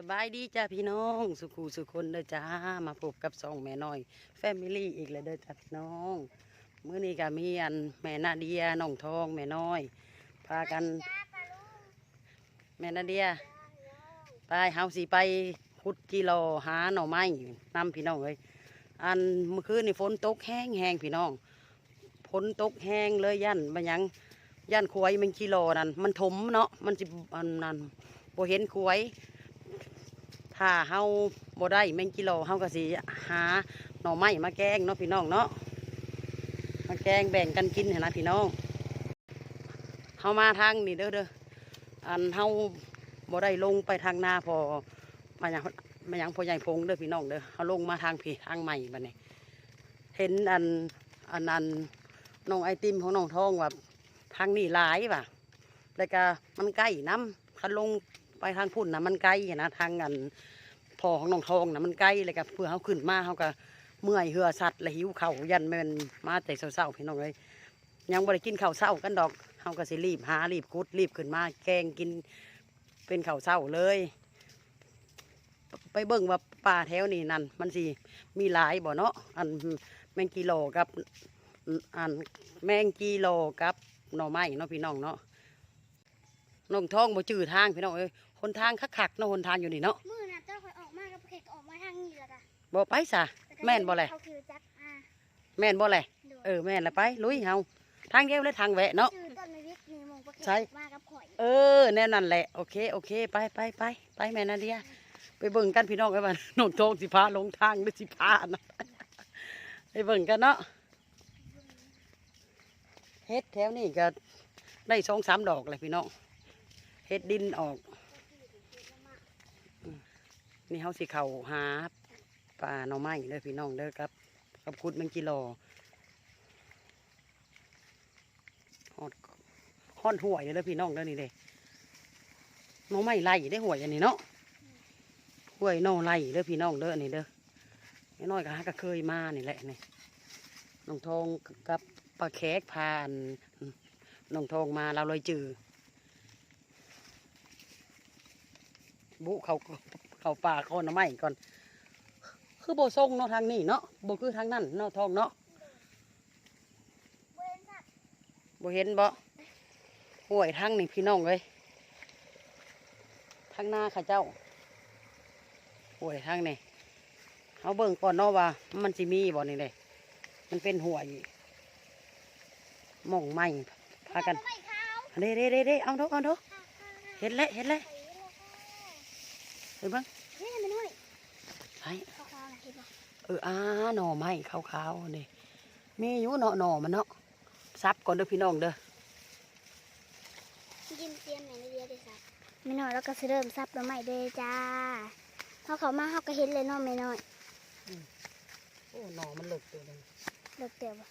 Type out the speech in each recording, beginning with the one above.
สบายดีจ้าพี่น้อง สุขูสุคนเด้อจ้า มาพบกับสองแม่น้อยแฟมิลี่อีกแล้วเด้อจ้าพี่น้องมื้อนี้ก็มีอันแม่นาเดียน้องทองแม่น้อย พากัน แม่นาเดียไปเฮาสิไปขุดกิโลหาหน่อไม้นำพี่น้องเอ้ยอันเมื่อคืนนี่ฝนตกแห้งแห้งพี่น้องฝนตกแห้งเลยยันมันยังยันควยมันกิโลนั่นมันถมเนาะมันสิอันนั้นบ่เห็นควย ถ้าเฮาบ่ได้แมงกิโลเฮาก็สิหาหน่อไม้มาแกงเนาะพี่น้องเนาะมาแกงแบ่งกันกินหั้นนะพี่น้องเฮามาทางนี่เด้อเด้ออันเฮาบ่ได้ลงไปทางนาพอมาหยังมาหยังพ่อใหญ่พงเด้อพี่น้องเด้อเฮาลงมาทางพี่ทางใหม่บัดนี้เห็นอันอันอันน้องไอติมของน้องทองว่าทางนี้หลายว่ะแล้วก็มันใกล้น้ำคันลง ทางพุ่นนะมันไกลนะทางอันพอของน้องทองนะมันไกลเลยกับเพื่อเขาขึ้นมาเขาก็เมื่อยเหือสัตว์และหิวเข่ายันมันมาแต่เศร้าๆพี่น้องเลยยังบ่ได้กินข้าวเศร้ากันดอกเขาก็สิรีบหารีบกุดรีบขึ้นมาแกงกินเป็นข้าวเศร้าเลย ไปเบิ่งว่าป่าแถวนี้นั่นมันสิมีหลายบ่เนาะอันแมงกิโลกับอันแมงกิโลกับหน่อไม้เนาะพี่น้องเนาะน้องท้องบ่จื้อทางพี่น้องเอ้ย นทางคักๆเนาะหนทางอยู่นี่เนาะมือน่ะเจ้าคอยออกมากับแขกก็ออกมาทางนี้แล้วจ้ะบ่ไปซะต่ก็แม่นบ่แหละเขาคือจักอ่าแม่นบ่แหละโดยเออแม่นละไปลุยเฮาทางเดียวเลยทางแวะเนาะชื่อต้นมะวิกนี่มงประเขใช่ตมากับข่อยเออแน่นั่นแหละโอเคโอเคไปไปไปไปแม่นาเดียไปเบิ่งกันพี่น้องไอ้บ้านน้องทองสิพาลงทางหรือสิพานะไปเบิ่งกันเนาะเฮ็ดแถวนี้ก็ได้สองสามดอกเลยพี่น้องเฮ็ดดินออกอืม นี่เฮาสิเข้าหาป่าหน่อไม้เด้อพี่น้องเด้อครับกับคุดแมงกิโลฮอดฮอดห่วยเด้อพี่น้องเด้อนี่เด้หน่อไม้ไล่ได้ห่วยอันนี้เนาะห่วยน่อไล่เด้อพี่น้องเด้อนนี้เด้อไอ้น้อยก็หาก็เคยมานี่แหละนี่น้องทองกับปลาแขกพานน้องทองมาเราเลยจือบุเขา เขาป่าเขาหน่อไม้ก่อน คือโบทรงเนาะทางนี้เนาะโบคือทางนั้นเนาะทองเนาะเว้นสัตว์โบเห็นบ่ห่วยทางนี่พี่น้องเลยทางหน้าข้าเจ้าห่วยทางนี่เอาเบิ่งก่อนเนาะว่า มันสิมีบ่นี่เลยมันเป็นห่วยหม่องไม้พากันไม่ขาวเด้เด้เด้เด้เอาเถอะเอาเถอะค่ะค่ะค่ะเห็นแล้วเห็นแล้วเห็นบ้างเฮ้ยมันน้อย ไอ้ขาวๆนะเห็นบ่เอออ่าหน่อไม้ขาวๆนี่มีอยู่เนาะหน่อมันเนาะซับก่อนเด้อพี่น้องเด้อยิ้มเตรียมไหนในเดียวเลยสัตว์ไม่น้อยแล้วก็สิเริ่มซับแล้วใหม่เด้อจ้าเขาเขามาเขาก็เห็นเลยเนาะไม่น้อยโอ้หน่อมันเหลึกตัวนึงเลิกเตียวบ่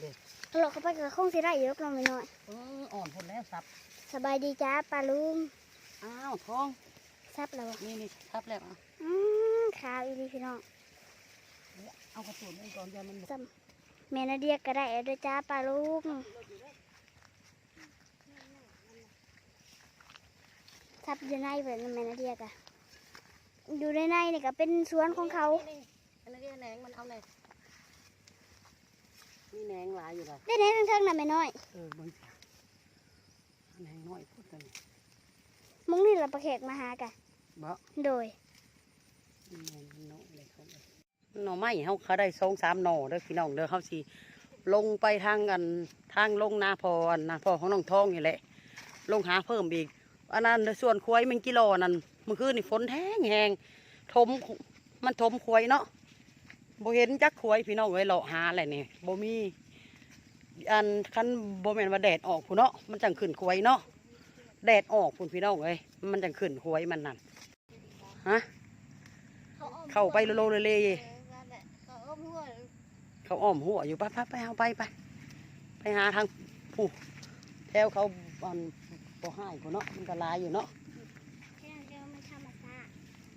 เด็กถ้าเราเข้าไปก็คงสิได้เยอะเนาะไม่น้อยเอออ่อนพุ่นแล้วซับสบายดีจ้าปลาลุงอ้าวทองซับแล้วบ่นี่นี่ซับแล้วอะอืม ขาวอีดีพี่น้องเอากระสุนนี่ก่อนอย่ามันซ้ำแม่นาเดียก็ได้เอาด้วยจ้าปลาลุงซับอยู่ในเปิดแม่นาเดียกะอยู่ในในนี่ก็เป็นสวนของเขานี่อันนี้แหนงมันเอาเลยมีแหนงหลายอยู่เลยได้ไหนทั้งเทิงน่ะแม่น้อยเออเบิ่งสิแหนงน้อยพูดกันมุ้งนี่เราประแขกมาหากะบ่โดยแหนงน้อยเลยเขาเลยหน่อไม้เขาเขาได้สองสามหน่อเด้อพี่น้องเด้อเขาสิลงไปทางกันทางลงนาพอนนาพอของน้องทองนี่แหละ ลงหาเพิ่มอีกอันนั้นส่วนควายมันกิโลนั่นมื่อคืนนี่ฝนแห้งแหงถมมันถมควายเนาะโบเห็นจักควายพี่น้องเอ้ยเลาะหาอะไรนี่โบมีอันคันโบแมนว่าแดดออกพุ่นเนาะมันจังขึ้นควายเนาะแดดออกพุ่นพี่น้องเอ้ยมันจังขึ้นควายมันนั่นฮะ เข้าไปโลโลเลเลเขาอ้อมหัวเขาอ้อมหัวอยู่ไปไปไปเอาไปไปไปหาทางผู้แถวเขาอันบ่ให้พุ่นเนาะมันก็หลายอยู่เนาะแค่เดียวมันธรรมชาติ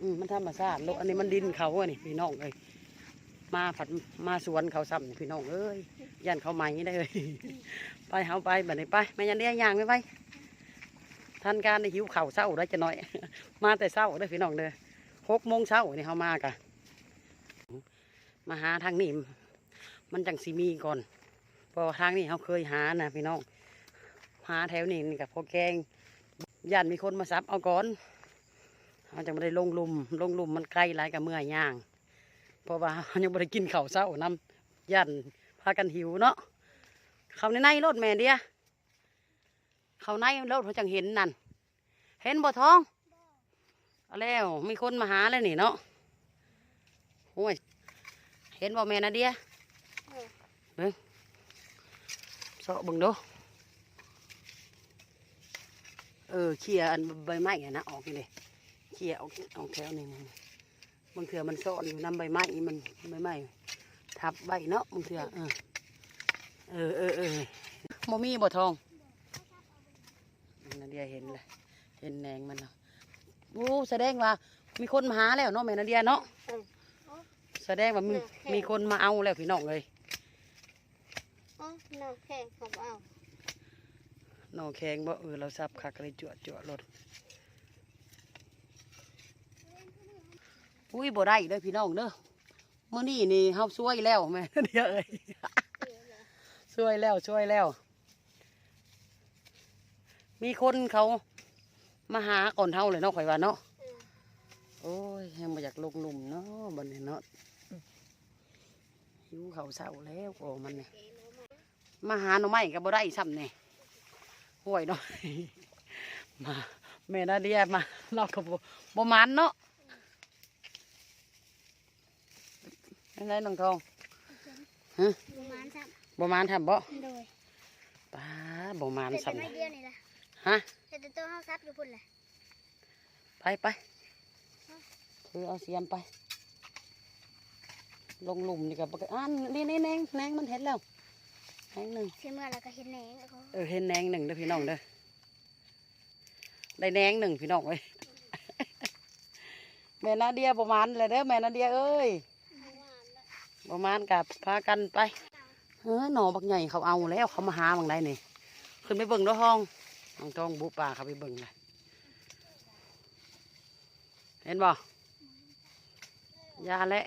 อืมมันธรรมชาติโลกอันนี้มันดินเขาอะนี่พี่น้องเอ้ยมาผัดมาสวนเขาซ้ำนี่พี่น้องเอ้ยยันเขาไหมได้เลยไปเฮาไปบัดนี้ไปแม่ยันเลี้ยงยางไม่ไปทันการได้หิวเข่าวเศร้าได้จะหน่อย มาแต่เช้าเด้อพี่น้องเด้อ หกโมงเช้านี่เขามากะมาหาทางนี้มันจังสีมีก่อนพราะว่าทางนี้เขาเคยหานะพี่น้องหาแถวนี้กับพอแกงย่านมีคนมาซับเอาก่อนเขาจะไม่ได้ลงลุมลงลุมมันไกลหลายกับเมื่อยย่าง เพราะว่ายังไม่ได้กินข้าวเช้าน้ำย่านพากันหิวเนาะเขาในในรถแม่เดียเขาในรถเขาจังเห็นนั่นเห็นบ่ทอง เอาแล้วมีคนมาหาแล้วนี่เนาะโอ้ยเห็นบ่แม่นาเดียเบิ่งเสาะเบิ่งดูเออเคลียร์อันใบไม้อะนะออกนี่เลยเคลียร์ออกออกแถวนี่นี่บางเถื่อมันซ่อนอยู่นำใบไม้มันใบไม้ทับใบเนาะบางเถื่อเออเออเออเออบ่มีบ่ทองนาเดียเห็นเลยเห็นแหนงมันเนาะ โอ้แสดงว่า มีคนมาหาแล้วเนาะแม่นาเดียเนาะแสดงว่ามีมีคนมาเอาแล้วพี่น้องเลยอ๋อน้ำแข็งเขาเอาน้องแข็งบ่เออเราซับคักเลยจั่วจั่วรถอุ้ยบ่ได้เด้อพี่น้องเด้อมื้อนี้นี่เฮาช่วยแล้วแม่นาเดียเอ้ยช่วยแล้วช่วยแล้ว มีคนเขา มาหาก่อนเฮาเลยเนาะข่อยว่าเนาะโอ้ยยังมาอยากลงหลุมเนาะบันนี้เนาะหิวเขาวเศร้าแล้วโอ้มันเนี่ยมาหาหน่อไม้ก็บ่ได้ซ้ำเนี่ยห่วยเนาะมาแม่นาเดียมาเราก็บ่บ่มันเนาะยังไงน้องทองประมาณสักบ่มันทำบ่โดยป้าบ่มันเสร็จแต่ซ้ำ ไม่เนี่ยเดียวนี่ละฮะเสร็จแต่ตัวห้าซับอยู่พุ่นแหละไปไปคือเอาเสียมไป ลงหลุมนี่กับอ่านนี่นี่แนงแนงมันเห็นแล้วแนงหนึ่งเสียเมื่อแล้วก็เห็นแหนงแล้วก็เออเห็นแหนงหนึ่งเด้อพี่น้องเด้อได้แหนงหนึ่งพี่น้องเอ้ยแม่นาเดียประมาณเลยเด้อแม่นาเดียเอ้ยประมาณกับพากันไปเออหนอบักใหญ่เขาเอาแล้วเขามาหาบางได้นี่ขึ้นไปเบิ่งเด้วยห้อง น้องทองบุป่าเขาไปเบิ่งเลยเห็นบ่ยาและ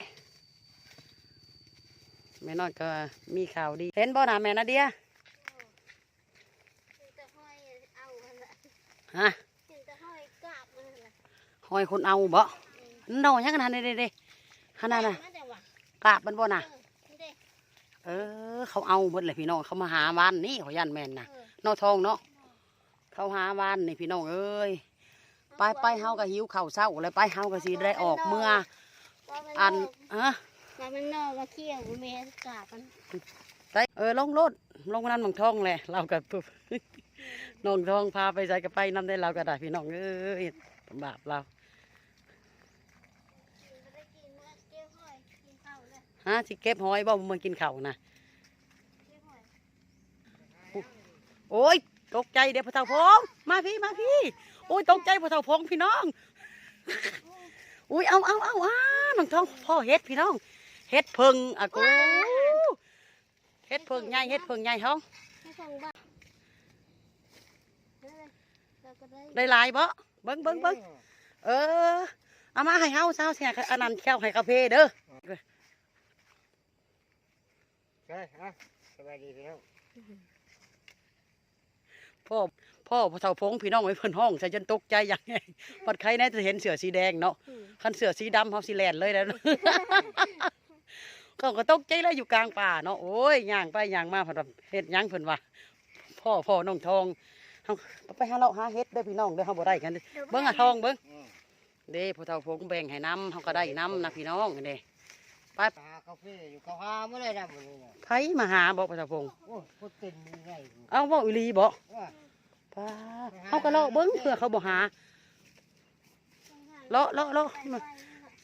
แม่น้อยก็มีข่าวดี เห็นบ่นะแม่นาเดียถึงจะห้อยเอาหั่นละฮะถึงจะห้อยกราบมันหั่นละหอยคนเอาบ่นอนยังกันหันเด้เด้ขนาดน่ะมาแต่ว่ากราบมันบ่น่ะเออนี่เด้เออ เขาเอาหมดเลยพี่น้องเขามาหาบ้านนี่เขายันแม่นน่ะเออนอทองเนาะ เขาหาบ้านนี่พี่น้องเอ้ยไปไปเฮาก็หิวข้าวเช้าเลยไปเฮาก็สิได้ออกเมื่อว่ามัอันนฮะว่ามันนอกมาเที่ยงเมสกราบมันไปเออลงรถลงนั่นน้องทองแหละเราก็ปุ๊บน้องทองพาไปใส่ก็ไปนำได้เราก็ได้พี่น้องเอ้ยบาปเราไม่ได้กินเมื่อเกี่ยวห้อยกินข้าวเลยฮะสิเก็บหอยบ่มากินข้าวนะเกี่ยวห้อยโอ้ย ตกใจเดี๋ยวพ่อเฒ่าพงมาพี่มาพี่โอ้ยตกใจพ่อเฒ่าพงพี่น้อง อุ้ยเอาเอาเอาอ้าน้องทองพ่อเฮ็ดพี่น้องเฮ็ดเพิงอะกูเฮ็ดเพิงใหญ่เฮ็ดเพิงใหญ่ท้องให้ฟังบ้างนั่นเลยเราก็ได้ได้หลายบ่เบิ่งเบิ่งเบิ่งเออเอามาให้เฮาเช้าเสียอันนั้นแก้วให้กาแฟเด้อใช่ฮะสบายดีพี่น้อง พ่อพ่อพ่อเฒ่าพงพี่น้องไว้เพิ่นห้องใส่จนตกใจอย่างไงปัดใครแน่จะเห็นเสือสีแดงเนาะอืมคันเสือสีดำเฮาสิแล่นเลยแล้วเขาก็ตกใจแล้วอยู่กลางป่าเนาะโอ้ยย่างไปย่างมาเพิ่นว่าเฮ็ดหยังเพิ่นว่าพ่อพ่อน้องทองเฮาไปหาเราหาเฮ็ดเด้อพี่น้องเด้อเฮาบ่ได้กันเด้อเบิ่งอะทองเบิ่งอืมเด้พ่อเฒ่าพงแบ่งให้น้ำเฮาก็ได้น้ำนะพี่น้องเด้ หาคาเฟ่อยู่เขาหาไม่ได้นะบุรีเนี่ยไผมาหาบ่พ่อเฒ่าพงโอ้พูดเต็มมีไงเอ้าบ่อีหลีบ่ว่าป้าเฮาก็เลาะเบิ่งเผื่อเขาบ่หาเลาะเลาะเลาะ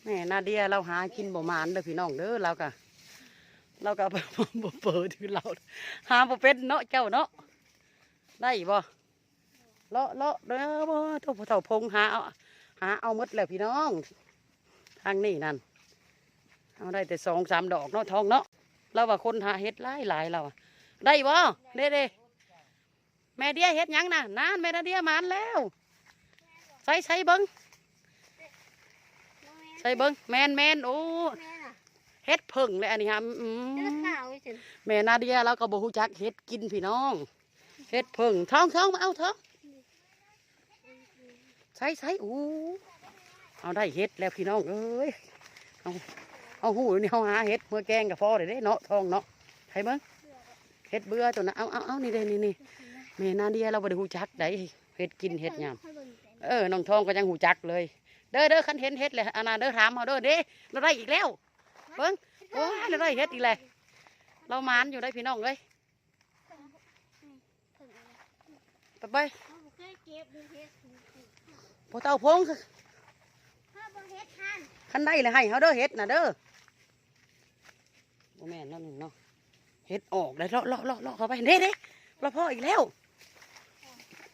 แม่นาเดียเราหากินบ่หมานเด้อพี่น้องเด้อเราก็เราก็ บ่เปิดถือเราหาบ่เป็นเนาะเจ้าเนาะได้บ่เลาะเลาะเด้อบ่เท่าพ่อเฒ่าพงหาเอาหาเอาหมดแล้วพี่น้อง ทางนี้นั่น เอาได้แต่สองสามดอกเนาะทองเนาะเราว่าคนหาเฮ็ดหลายหลายเราได้บ่เด้เด้แม่เดียเฮ็ดยังนะนานแม่นาเดียมานแล้วใส่ใส่เบิ้งใส่เบิ้งแมนแมนโอ้เฮ็ดเพิ่งเลยอันนี้ฮะแม่นาเดียเราก็บ่ฮู้จักเฮ็ดกินพี่น้องเฮ็ดเพิ่งท้องท้องมาเอาท้องใส่ใส่อู้เอาได้เฮ็ดแล้วพี่น้องเอ้ยเอา เอาหูนี่เฮาหาเฮ็ดเมื่อแกงกับพ่อได้เด้เนาะท้องเนาะใช่เบิ่งเฮ็ดเบื่อตัวน่ะเอาเอาเอานี่เด้นี่นี่แม่นาเดียเราบ่ได้ฮู้จักได้เฮ็ดกินเฮ็ดหยังเออน้องทองก็ยังหูจักเลย เด้อเด้อคันเห็นเฮ็ดเลยอานาเด้อถามเอาเด้อเด้เราได้อีกแล้วเบิ้งโอ้ยเราได้เฮ็ดอีกแล้วเรามานอยู่ได้พี่น้องเลยไปไปเขาบ่เคยเก็บดูเฮ็ดพอเต่าพงถ้าบ่เฮ็ดทานคันได้เลยให้เขาเด้อเฮ็ดน่ะเด้อ โอ้แม่นแล้วหนึ่งเนาะเฮ็ดออกได้เลาะเลาะเลาะเลาะเข้าไปเด้เด้เราพ่ออีกแล้ว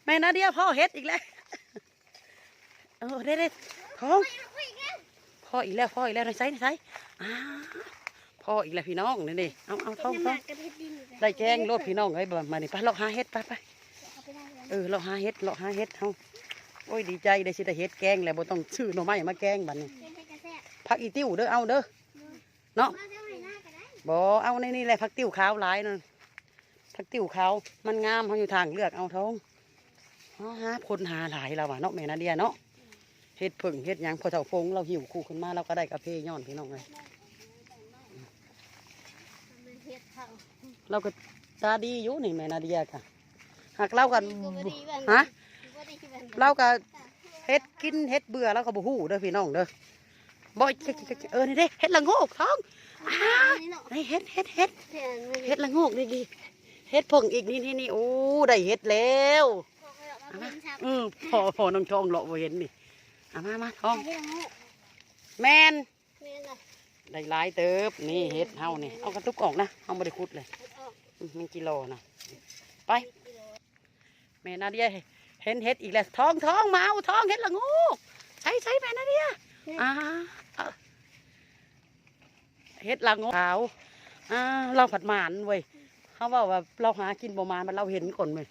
แม่นาเดียพ่อเฮ็ดอีกแล้วเออเด้เด้ท้องพ่ออีกแล้วพ่ออีกแล้วในไซในไซอ้าพ่ออีกแล้วพี่น้องนี่ดิเอาเอาท้องท้องกับเฮ็ดดินอยู่ได้แกงรถพี่น้องเอ้ยบ่มานี่ไปเราหาเฮ็ดไปไปเอาไปได้เลยเออเราหาเฮ็ดเราหาเฮ็ดเฮาโอ้ยดีใจได้สิได้เฮ็ดแกงแล้วบ่ต้องซื้อหน่อไม้มาแกงบัดนี้เฮ็ดให้กระแซ่บผักอีติ้วเด้อเอาเด้อเนาะ มาเท่าไหร่หน้าก็ได้บ่เอาในนี่แหละผักติ้วขาวหลายนั่นผักติ้วขาวมันงามเฮาอยู่ทางเลือกเอาท้องเาหาคนหาหลายแล้วะเนาะแม่นาเดียเนาะเฮ็ดผึ่งเฮ็ดยังพอเฒ่าฟงเราหิวคู่ขึ้นมาเราก็ได้กาแฟย้อนพี่น้องเลยเราก็ตาดีอยู่นี่แม่นาเดียค่ะหากเรากันฮะบ่ดีบ้านเราก็เฮ็ดกินเฮ็ดเบื่อเราก็บ่ฮู้เด้อพี่น้องเด้อบ่เออนี่เด้เฮ็ดละโงกท้อง อ้านี่เนาะนี่เฮ็ดเฮ็ดเฮ็ดเห็นมันเฮ็ดละโงกนี่ดีเฮ็ดผงอีกนี่นี่นี่โอ้ได้เฮ็ดแล้วพอเขาเอามาเป็นชับอือพอพอน้องทองเลาะบ่เห็นนี่เอามามาทองเฮ็ดงูแม่นแม่นล่ะได้หลายเติบนี่เฮ็ดเฮานี่เอากระตุกออกนะเฮาบ่ได้ขุดเลยเฮ็ดออกอืมมันกิโลนะไปแม่นาเดียเห็นเฮ็ดอีกแล้วท้องท้องมาเอาท้องเฮ็ดละโงูใช้ใช้แม่นาเดียอ่า เฮ็ดละโงูขาวอ่าเราผัดหมานเว้ยเขาว่าว่าเราหากินประมาณมันเราเห็นก่อนเว้ย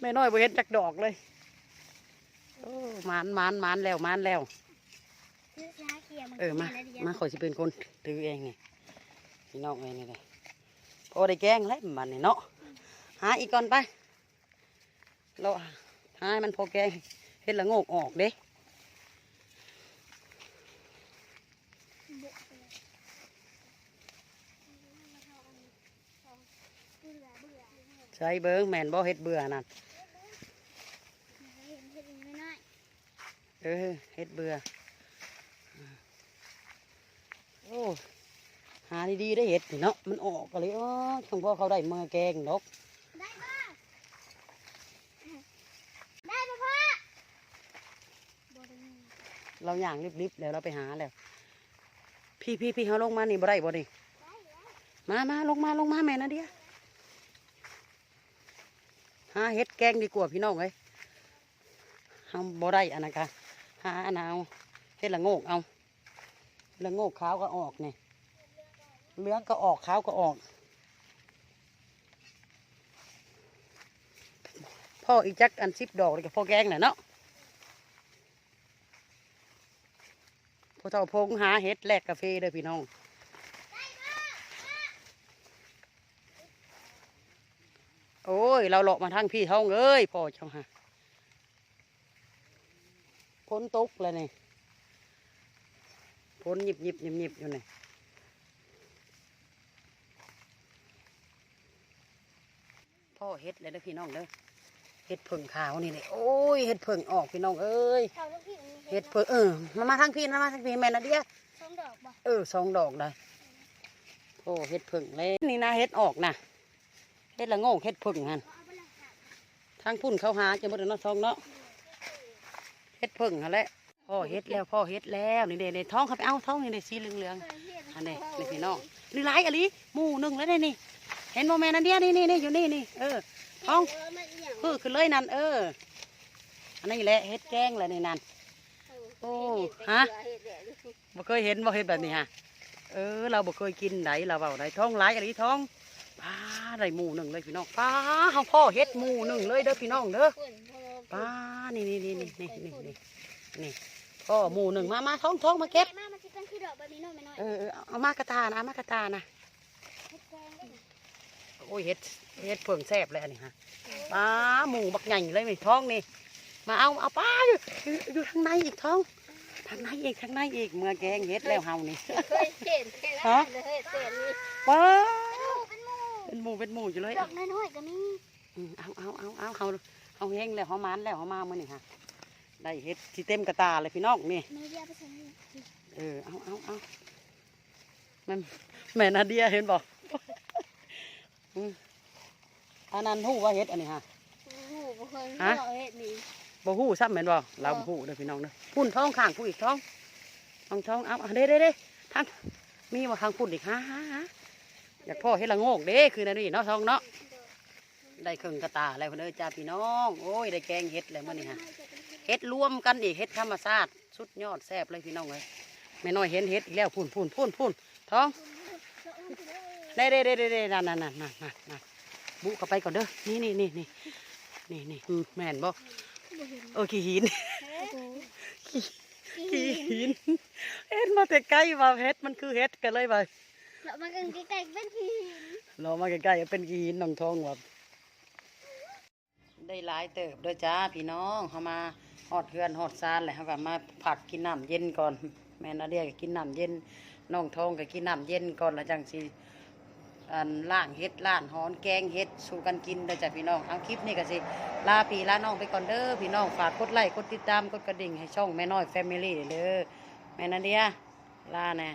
แม่น้อยบ่เห็นจักดอกเลยโอ้หมานหมานหมานแล้วหมานแล้ว เออมามาขอยสิเป็นคนถือเองนี่พี่น้องเองนี่เลยพอได้แกงแล้วมันนี่เนาะหาอีกก่อนไปเราหาให้มันพอแกงเฮ็ดละงกออกเด้ ใช้เบิ้งแม่นบ่เฮ็ดเบื่อนั่นเออเฮ็ดเบื่อ โอ้หาดีๆได้เฮ็ดนี่เนาะมันออกก็เลยอ๋อช่วงพ่อเขาได้มาแกงดอกได้ป่ะได้ป่ะพ่อเราย่างรีบๆแล้วเราไปหาแล้วพี่พี่พี่เขาลงมานี่บ่ได้บ่นี่มามาลงมาลงมาแม่นะเดีย หาเฮ็ดแกงดีกว่าพี่น้องเอ้ยเฮาบ่ได้อันนั้นค่ะหาอันเอาเฮ็ดละโงกเอาละโงกขาวก็ออกนี่เหลืองก็ออกขาวก็ออกพ่ออีจักอันสิบดอกเลยกับพ่อแกงน่ะเนาะพ่อเท่าพงหาเฮ็ดแลกกาแฟเด้อพี่น้อง โอ้ ยเราหลอกมาทางพี่ท้องเอ้ยพ่อเจ้าฮะพ้นตกแล้วนี่พ้นหยิบหยิบหยิบหยิบอยู่นี่พ่อเฮ็ดเลยเด้อพี่น้องเด้อเฮ็ดเพิ่งขาวนี่เลยโอ้ยเฮ็ดเพิ่งออกพี่น้องเอ้ยเขาลูกพี่มีเฮ็ดเพิ่งเออมามาทางพี่นะมาทางพี่แม่นะเดียสองดอกบ่เออสองดอกได้โอ้เฮ็ดผึ่งเลยนี่นะเฮ็ดออกนะ เฮ็ดละโง่เฮ็ดผึ่งหันเอาไปเลยค่ะทางพุ่นเขาหาจะบ่ได้เนาะทองเนาะเฮ็ดผึ่งหันแหละพ่อเฮ็ดแล้วพ่อเฮ็ดแล้วนี่เด้ในท้องเขาไปเอาท้องนี่เด้สีเหลืองๆอันนี้นี่พี่น้องนี่หลายอะลิมูนึ่งแล้วนี่นี่เห็นบ่แม่นันเดียนี่นี่นี่อยู่นี่นี่เออท้องเออมันอีหยังพื้ขึ้นเลยนั่นเอออันนี้แหละเฮ็ดแกงแหละนี่นั่นโอ้ฮะบ่เคยเห็นบ่เห็นแบบนี้ฮะเออเราบ่เคยกินไหนเราเบาไหนท้องหลายอะไรท้อง ป้าได้หมูหนึ่งเลยพี่น้องป้าเฮาพ่อเฮ็ดหมูหนึ่งเลยเด้อพี่น้องเด้อป้านี่นี่นี่นี่นี่นี่นี่นี่พ่อหมูหนึ่งมามาท้องท้องมาเก็บเออเอามากระตานะเอามากระตานะโอ้ยเฮ็ดเฮ็ดเพิ่งแซ่บเลยอันนี้ฮะปลาหมูบักใหญ่เลยไม่ท้องนี่มาเอาเอาปลาอยู่อยู่ทางในอีกท้องทางในอีกทางในอีกเมื่อแกงเฮ็ดแล้วเฮานี่ฮะเลยเฮ็ดเห็นนี่ว้า เป็นหมูเป็นหมูเป็นหมูอยู่เลยดอกน้อยๆก็มีอืมเอาเอาเอาเอาเฮาเฮาแห้งแล้วเฮามันแล้วเฮามามื้อนี่ฮะได้เฮ็ดที่เต็มกระตาเลยพี่น้องนี่แม่เดียวไปใส่นี่เออเอาเอาเอามันแม่นาเดียเห็นบอกอืมอันนั้นหู้ว่าเฮ็ดอันนี้ฮะโอ้โหบ่เคยฮะเฮ็ดนี่บ่หู้ซ้ำแม่นบ่เราบ่หู้เด้อพี่น้องเด้อพุ่นท้องข้างผู้อีกท้องท้องท้องเอาเอาเด้เด้เด้ทางมีบ่ทางพุ่นอีกฮะฮะฮะ อยากพ่อเฮ็ดละโงกเด้คือนั่นนี่เนาะท้องเนาะได้ครึ่งกระตาแล้วเพิ่นเด้อจ้าพี่น้อง โอ้ยได้แกงเฮ็ดแล้วมื้อนี้ฮะเฮ็ดรวมกันอีกเฮ็ดธรรมชาติสุดยอดแซ่บเลยพี่น้องเอ้ยแม่น้อยเห็นเฮ็ดอีกแล้วพุ่นพุ่นพุ่นพุ่นท้องเด้เด้เด้เด้เด้นั่นนั่นนั่นนั่นนั่นนั่นบุเข้าไปก่อนเด้อนี่นี่นี่นี่นี่นี่อืมแม่นบ่เออขี้หินขี้หินเฮ็ดมาแต่ไกลว่าเฮ็ดมันคือเฮ็ดกันเลยว่า แล้วมันกันใกล้ๆเป็นพี่เรามาใกล้ๆเป็นหินน้องทองว่าได้หลายเติบด้อจ้าพี่น้องเฮามาฮอดเฮือนฮอดซานแล้วเฮาก็มาผักกินน้ำเย็นก่อน แม่นาเดียก็กินน้ำเย็นน้องทองก็กินน้ำเย็นก่อนแล้วจังสิอันล่างเฮ็ดล่านหอนแกงเฮ็ดสู่กันกินเด้อจ้ะพี่น้องเอาคลิปนี้ก็สิลาพี่ลาน้องไปก่อนเด้อพี่น้องฝากกดไลค์กดติดตามกดกระดิ่งให้ช่องแม่น้อยแฟมิลี่เด้อแม่นาเดียลาแน่